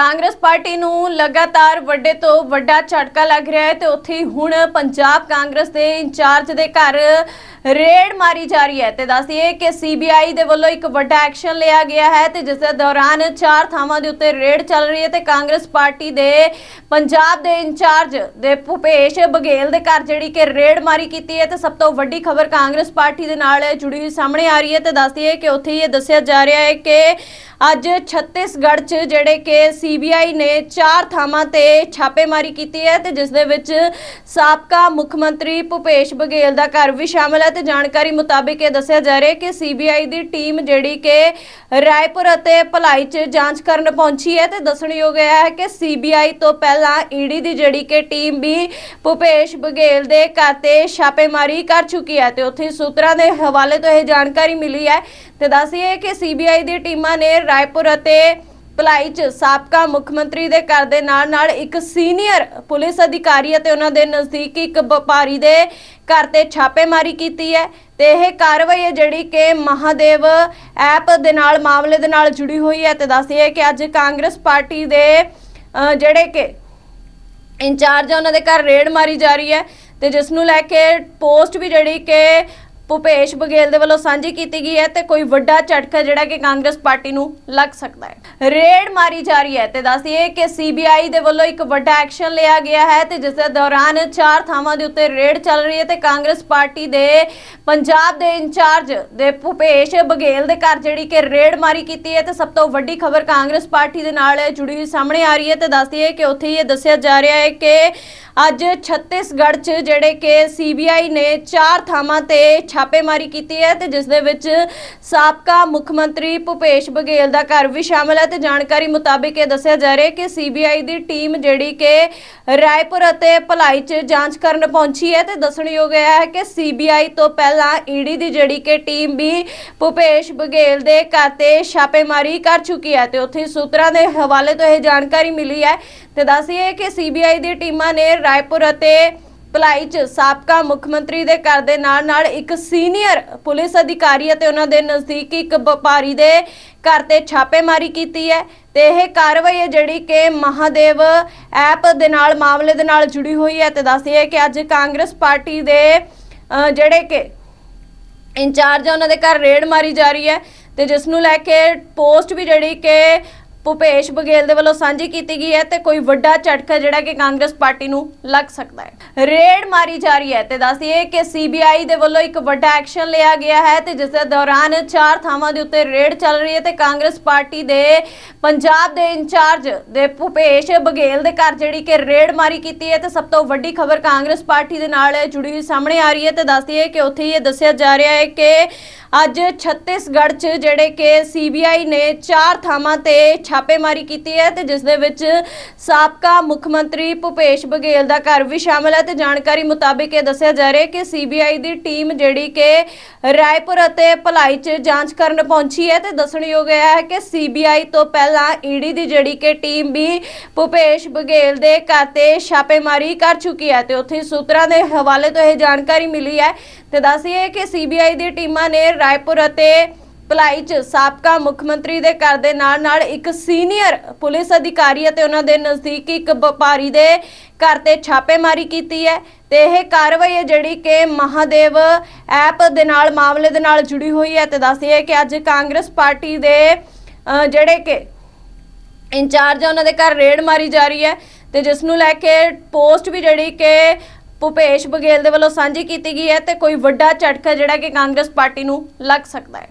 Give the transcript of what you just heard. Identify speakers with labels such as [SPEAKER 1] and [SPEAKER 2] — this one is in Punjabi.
[SPEAKER 1] ਕਾਂਗਰਸ ਪਾਰਟੀ ਨੂੰ ਲਗਾਤਾਰ ਵੱਡੇ ਤੋਂ ਵੱਡਾ ਝਟਕਾ ਲੱਗ ਰਿਹਾ ਹੈ ਤੇ ਉੱਥੇ ਹੁਣ ਪੰਜਾਬ ਕਾਂਗਰਸ ਦੇ ਇੰਚਾਰਜ ਦੇ ਘਰ ਰੇਡ ਮਾਰੀ ਜਾ ਰਹੀ ਹੈ। ਤੇ ਦੱਸਦੀਏ ਕਿ ਸੀਬੀਆਈ ਦੇ ਵੱਲੋਂ ਇੱਕ ਵੱਡਾ ਐਕਸ਼ਨ ਲਿਆ ਗਿਆ ਹੈ ਤੇ ਜਿਸ ਦੇ ਦੌਰਾਨ ਚਾਰ ਥਾਵਾਂ ਦੇ ਉੱਤੇ ਰੇਡ ਚੱਲ ਰਹੀ ਹੈ ਤੇ ਕਾਂਗਰਸ ਪਾਰਟੀ ਦੇ ਪੰਜਾਬ ਦੇ ਇੰਚਾਰਜ ਦੇ ਭੁਪੇਸ਼ ਬਘੇਲ ਦੇ ਘਰ ਜਿਹੜੀ ਕਿ ਰੇਡ ਮਾਰੀ ਕੀਤੀ ਹੈ ਤੇ ਸਭ ਤੋਂ ਵੱਡੀ ਖਬਰ ਕਾਂਗਰਸ ਪਾਰਟੀ ਦੇ ਨਾਲ ਜੁੜੀ ਹੋਈ ਸਾਹਮਣੇ ਆ ਰਹੀ ਹੈ ਤੇ ਦੱਸਦੀਏ ਕਿ ਉੱਥੇ ਇਹ ਦੱਸਿਆ ਜਾ ਰਿਹਾ ਹੈ ਕਿ ਅੱਜ ਛੱਤੀਸਗੜ੍ਹ 'ਚ ਜਿਹੜੇ ਕਿ ਸੀਬੀਆਈ ਨੇ ਚਾਰ ਥਾਵਾਂ ਤੇ ਛਾਪੇਮਾਰੀ ਕੀਤੀ ਹੈ ਤੇ ਜਿਸ ਦੇ ਵਿੱਚ ਸਾਬਕਾ ਮੁੱਖ ਮੰਤਰੀ ਭੁਪੇਸ਼ ਬਘੇਲ ਦਾ ਘਰ ਵੀ ਸ਼ਾਮਲ ਹੈ ਤੇ ਜਾਣਕਾਰੀ ਮੁਤਾਬਿਕ ਇਹ ਦੱਸਿਆ ਜਾ ਰਿਹਾ ਹੈ ਕਿ ਸੀਬੀਆਈ ਦੀ ਟੀਮ ਜਿਹੜੀ ਕਿ ਰਾਏਪੁਰ ਅਤੇ ਭਲਾਈ 'ਚ ਜਾਂਚ ਕਰਨ ਪਹੁੰਚੀ ਹੈ ਤੇ ਦੱਸਣਯੋਗ ਹੈ ਕਿ ਸੀਬੀਆਈ ਤੋਂ ਪਹਿਲਾਂ ਈਡੀ ਦੀ ਜਿਹੜੀ ਕਿ ਟੀਮ ਵੀ ਭੁਪੇਸ਼ ਬਘੇਲ ਦੇ ਘਰ ਤੇ ਛਾਪੇਮਾਰੀ ਕਰ ਚੁੱਕੀ ਹੈ ਤੇ ਉੱਥੇ ਸੂਤਰਾਂ ਦੇ ਹਵਾਲੇ ਤੋਂ ਇਹ ਜਾਣਕਾਰੀ ਮਿਲੀ ਹੈ ਤੇ ਦੱਸੀਏ ਕਿ ਸੀਬੀਆਈ ਦੀ ਟੀਮਾਂ ਨੇ ਰਾਏਪੁਰ ਅਤੇ ਭਲਾਈ ਚ ਸਾਬਕਾ ਮੁੱਖ ਮੰਤਰੀ ਦੇ ਘਰ ਦੇ ਨਾਲ ਨਾਲ ਇੱਕ ਸੀਨੀਅਰ ਪੁਲਿਸ ਅਧਿਕਾਰੀ ਅਤੇ ਉਹਨਾਂ ਦੇ ਨਜ਼ਦੀਕੀ ਇੱਕ ਵਪਾਰੀ ਦੇ ਘਰ ਤੇ ਛਾਪੇਮਾਰੀ ਕੀਤੀ ਹੈ ਤੇ ਇਹ ਕਾਰਵਾਈ ਹੈ ਜਿਹੜੀ ਕਿ ਮਹਾਦੇਵ ਐਪ ਦੇ ਨਾਲ, ਮਾਮਲੇ ਦੇ ਨਾਲ ਜੁੜੀ ਹੋਈ ਹੈ ਤੇ ਦੱਸਦੀ ਹੈ ਕਿ ਅੱਜ ਕਾਂਗਰਸ ਪਾਰਟੀ ਦੇ ਜਿਹੜੇ ਕਿ ਇੰਚਾਰਜ ਉਹਨਾਂ ਦੇ ਘਰ ਰੇਡ ਮਾਰੀ ਜਾ ਰਹੀ ਹੈ ਤੇ ਜਿਸ ਨੂੰ ਲੈ ਕੇ ਪੋਸਟ ਵੀ ਜਿਹੜੀ ਕਿ ਭੁਪੇਸ਼ ਬਘੇਲ ਦੇ ਵੱਲੋਂ ਸਾਂਝੀ ਕੀਤੀ ਗਈ ਹੈ ਤੇ ਕੋਈ ਵੱਡਾ ਝਟਕਾ ਜਿਹੜਾ ਕਿ ਕਾਂਗਰਸ ਪਾਰਟੀ ਨੂੰ ਲੱਗ ਸਕਦਾ ਹੈ। ਰੇਡ ਮਾਰੀ ਜਾ ਰਹੀ ਹੈ ਤੇ ਦੱਸਦੀਏ ਕਿ ਸੀਬੀਆਈ ਦੇ ਵੱਲੋਂ ਇੱਕ ਵੱਡਾ ਐਕਸ਼ਨ ਲਿਆ ਗਿਆ ਹੈ ਤੇ ਜਿਸ ਦੇ ਦੌਰਾਨ ਚਾਰ ਥਾਵਾਂ ਦੇ ਉੱਤੇ ਰੇਡ ਚੱਲ ਰਹੀ ਹੈ ਤੇ ਕਾਂਗਰਸ ਪਾਰਟੀ ਦੇ ਪੰਜਾਬ ਦੇ ਇੰਚਾਰਜ ਦੇ ਭੁਪੇਸ਼ ਬਘੇਲ ਦੇ ਘਰ ਜਿਹੜੀ ਕਿ ਰੇਡ ਮਾਰੀ ਕੀਤੀ ਹੈ ਤੇ ਸਭ ਤੋਂ ਵੱਡੀ ਖਬਰ ਕਾਂਗਰਸ ਪਾਰਟੀ ਦੇ ਨਾਲ ਜੁੜੀ ਹੋਈ ਸਾਹਮਣੇ ਆ ਰਹੀ ਹੈ ਤੇ ਦੱਸਦੀਏ ਕਿ ਉੱਥੇ ਹੀ ਇਹ ਦੱਸਿਆ ਜਾ ਰਿਹਾ ਹੈ ਕਿ ਅੱਜ ਛੱਤੀਸਗੜ੍ਹ 'ਚ ਜਿਹੜੇ ਕਿ ਸੀਬੀਆਈ ਨੇ ਚਾਰ ਥਾਵਾਂ ਤੇ ਛਾਪੇਮਾਰੀ ਕੀਤੀ ਹੈ ਤੇ ਜਿਸ ਦੇ ਵਿੱਚ ਸਾਬਕਾ ਮੁੱਖ ਮੰਤਰੀ ਭੁਪੇਸ਼ ਬਘੇਲ ਦਾ ਘਰ ਵੀ ਸ਼ਾਮਲ ਹੈ ਤੇ ਜਾਣਕਾਰੀ ਮੁਤਾਬਿਕ ਇਹ ਦੱਸਿਆ ਜਾ ਰਿਹਾ ਕਿ ਸੀਬੀਆਈ ਦੀ ਟੀਮ ਜਿਹੜੀ ਕਿ ਰਾਏਪੁਰ ਅਤੇ ਭਲਾਈ 'ਚ ਜਾਂਚ ਕਰਨ ਪਹੁੰਚੀ ਹੈ ਤੇ ਦੱਸਣਯੋਗ ਹੈ ਕਿ ਸੀਬੀਆਈ ਤੋਂ ਪਹਿਲਾਂ ਈਡੀ ਦੀ ਜਿਹੜੀ ਕਿ ਟੀਮ ਵੀ ਭੁਪੇਸ਼ ਬਘੇਲ ਦੇ ਘਰ ਤੇ ਛਾਪੇਮਾਰੀ ਕਰ ਚੁੱਕੀ ਹੈ ਤੇ ਉੱਥੇ ਸੂਤਰਾਂ ਦੇ ਹਵਾਲੇ ਤੋਂ ਇਹ ਜਾਣਕਾਰੀ ਮਿਲੀ ਹੈ ਤੇ ਦੱਸੀਏ ਕਿ ਸੀਬੀਆਈ ਦੀ ਟੀਮਾਂ ਨੇ ਰਾਏਪੁਰ ਅਤੇ ਭਲਾਈ ਚ ਸਾਬਕਾ ਮੁੱਖ ਮੰਤਰੀ ਦੇ ਘਰ ਦੇ ਨਾਲ ਨਾਲ ਇੱਕ ਸੀਨੀਅਰ ਪੁਲਿਸ ਅਧਿਕਾਰੀ ਅਤੇ ਉਹਨਾਂ ਦੇ ਨਜ਼ਦੀਕੀ ਇੱਕ ਵਪਾਰੀ ਦੇ ਘਰ ਤੇ ਛਾਪੇਮਾਰੀ ਕੀਤੀ ਹੈ ਤੇ ਇਹ ਕਾਰਵਾਈ ਹੈ ਜਿਹੜੀ ਕਿ ਮਹਾਦੇਵ ਐਪ ਦੇ ਨਾਲ, ਮਾਮਲੇ ਦੇ ਨਾਲ ਜੁੜੀ ਹੋਈ ਹੈ ਤੇ ਦੱਸਦੀ ਹੈ ਕਿ ਅੱਜ ਕਾਂਗਰਸ ਪਾਰਟੀ ਦੇ ਜਿਹੜੇ ਕਿ ਇੰਚਾਰਜ ਆ, ਉਹਨਾਂ ਦੇ ਘਰ ਰੇਡ ਮਾਰੀ ਜਾ ਰਹੀ ਹੈ ਤੇ ਜਿਸ ਨੂੰ ਲੈ ਕੇ ਪੋਸਟ ਵੀ ਜਿਹੜੀ ਕਿ ਭੁਪੇਸ਼ ਬਘੇਲ ਦੇ ਵੱਲੋਂ ਸਾਂਝੀ ਕੀਤੀ ਗਈ ਹੈ ਤੇ ਕੋਈ ਵੱਡਾ ਝਟਕਾ ਜਿਹੜਾ ਕਿ ਕਾਂਗਰਸ ਪਾਰਟੀ ਨੂੰ ਲੱਗ ਸਕਦਾ ਹੈ। ਰੇਡ ਮਾਰੀ ਜਾ ਰਹੀ ਹੈ ਤੇ ਦੱਸਦੀਏ ਕਿ ਸੀਬੀਆਈ ਦੇ ਵੱਲੋਂ ਇੱਕ ਵੱਡਾ ਐਕਸ਼ਨ ਲਿਆ ਗਿਆ ਹੈ ਤੇ ਜਿਸ ਦੇ ਦੌਰਾਨ ਚਾਰ ਥਾਵਾਂ ਦੇ ਉੱਤੇ ਰੇਡ ਚੱਲ ਰਹੀ ਹੈ ਤੇ ਕਾਂਗਰਸ ਪਾਰਟੀ ਦੇ ਪੰਜਾਬ ਦੇ ਇੰਚਾਰਜ ਦੇ ਭੁਪੇਸ਼ ਬਘੇਲ ਦੇ ਘਰ ਜਿਹੜੀ ਕਿ ਰੇਡ ਮਾਰੀ ਕੀਤੀ ਹੈ ਤੇ ਸਭ ਤੋਂ ਵੱਡੀ ਖਬਰ ਕਾਂਗਰਸ ਪਾਰਟੀ ਦੇ ਨਾਲ ਜੁੜੀ ਹੋਈ ਸਾਹਮਣੇ ਆ ਰਹੀ ਹੈ ਤੇ ਦੱਸਦੀਏ ਕਿ ਉੱਥੇ ਹੀ ਇਹ ਦੱਸਿਆ ਜਾ ਰਿਹਾ ਹੈ ਕਿ ਅੱਜ ਛੱਤੀਸਗੜ੍ਹ 'ਚ ਜਿਹੜੇ ਕਿ ਸੀਬੀਆਈ ਨੇ ਚਾਰ ਥਾਵਾਂ ਤੇ ਛਾਪੇਮਾਰੀ ਕੀਤੀ ਹੈ ਤੇ ਜਿਸ ਦੇ ਵਿੱਚ ਸਾਬਕਾ ਮੁੱਖ ਮੰਤਰੀ ਭੁਪੇਸ਼ ਬਘੇਲ ਦਾ ਘਰ ਵੀ ਸ਼ਾਮਲ ਹੈ ਤੇ ਜਾਣਕਾਰੀ ਮੁਤਾਬਿਕ ਇਹ ਦੱਸਿਆ ਜਾ ਰਿਹਾ ਹੈ ਕਿ ਸੀਬੀਆਈ ਦੀ ਟੀਮ ਜਿਹੜੀ ਕਿ ਰਾਏਪੁਰ ਅਤੇ ਭਲਾਈ 'ਚ ਜਾਂਚ ਕਰਨ ਪਹੁੰਚੀ ਹੈ ਤੇ ਦੱਸਣਯੋਗ ਹੈ ਕਿ ਸੀਬੀਆਈ ਤੋਂ ਪਹਿਲਾਂ ਈਡੀ ਦੀ ਜਿਹੜੀ ਕਿ ਟੀਮ ਵੀ ਭੁਪੇਸ਼ ਬਘੇਲ ਦੇ ਘਰ ਤੇ ਛਾਪੇਮਾਰੀ ਕਰ ਚੁੱਕੀ ਹੈ ਤੇ ਉੱਥੇ ਸੂਤਰਾਂ ਦੇ ਹਵਾਲੇ ਤੋਂ ਇਹ ਜਾਣਕਾਰੀ ਮਿਲੀ ਹੈ ਤੇ ਦੱਸੀਏ ਕਿ ਸੀਬੀਆਈ ਦੀ ਟੀਮਾਂ ਨੇ ਰਾਏਪੁਰ ਅਤੇ ਭਲਾਈ ਚ ਸਾਬਕਾ ਮੁੱਖ ਮੰਤਰੀ ਦੇ ਘਰ ਦੇ ਨਾਲ ਨਾਲ ਇੱਕ ਸੀਨੀਅਰ ਪੁਲਿਸ ਅਧਿਕਾਰੀ ਅਤੇ ਉਹਨਾਂ ਦੇ ਨਜ਼ਦੀਕੀ ਇੱਕ ਵਪਾਰੀ ਦੇ ਘਰ ਤੇ ਛਾਪੇਮਾਰੀ ਕੀਤੀ ਹੈ ਤੇ ਇਹ ਕਾਰਵਾਈ ਹੈ ਜਿਹੜੀ ਕਿ ਮਹਾਦੇਵ ਐਪ ਦੇ ਨਾਲ ਮਾਮਲੇ ਦੇ ਨਾਲ ਜੁੜੀ ਹੋਈ ਹੈ ਤੇ ਦੱਸਦੀ ਹੈ ਕਿ ਅੱਜ ਕਾਂਗਰਸ ਪਾਰਟੀ ਦੇ ਅਹ, ਜਿਹੜੇ ਕਿ ਇੰਚਾਰਜ ਉਹਨਾਂ ਦੇ ਘਰ ਰੇਡ ਮਾਰੀ ਜਾ ਰਹੀ ਹੈ ਤੇ ਜਿਸ ਨੂੰ ਲੈ ਕੇ ਪੋਸਟ ਵੀ ਜਿਹੜੀ ਕਿ ਭੁਪੇਸ਼ ਬਘੇਲ ਦੇ ਵੱਲੋਂ ਸਾਂਝੀ ਕੀਤੀ ਗਈ ਹੈ ਤੇ ਕੋਈ ਵੱਡਾ ਝਟਕਾ ਜਿਹੜਾ ਕਿ ਕਾਂਗਰਸ ਪਾਰਟੀ ਨੂੰ ਲੱਗ ਸਕਦਾ ਹੈ।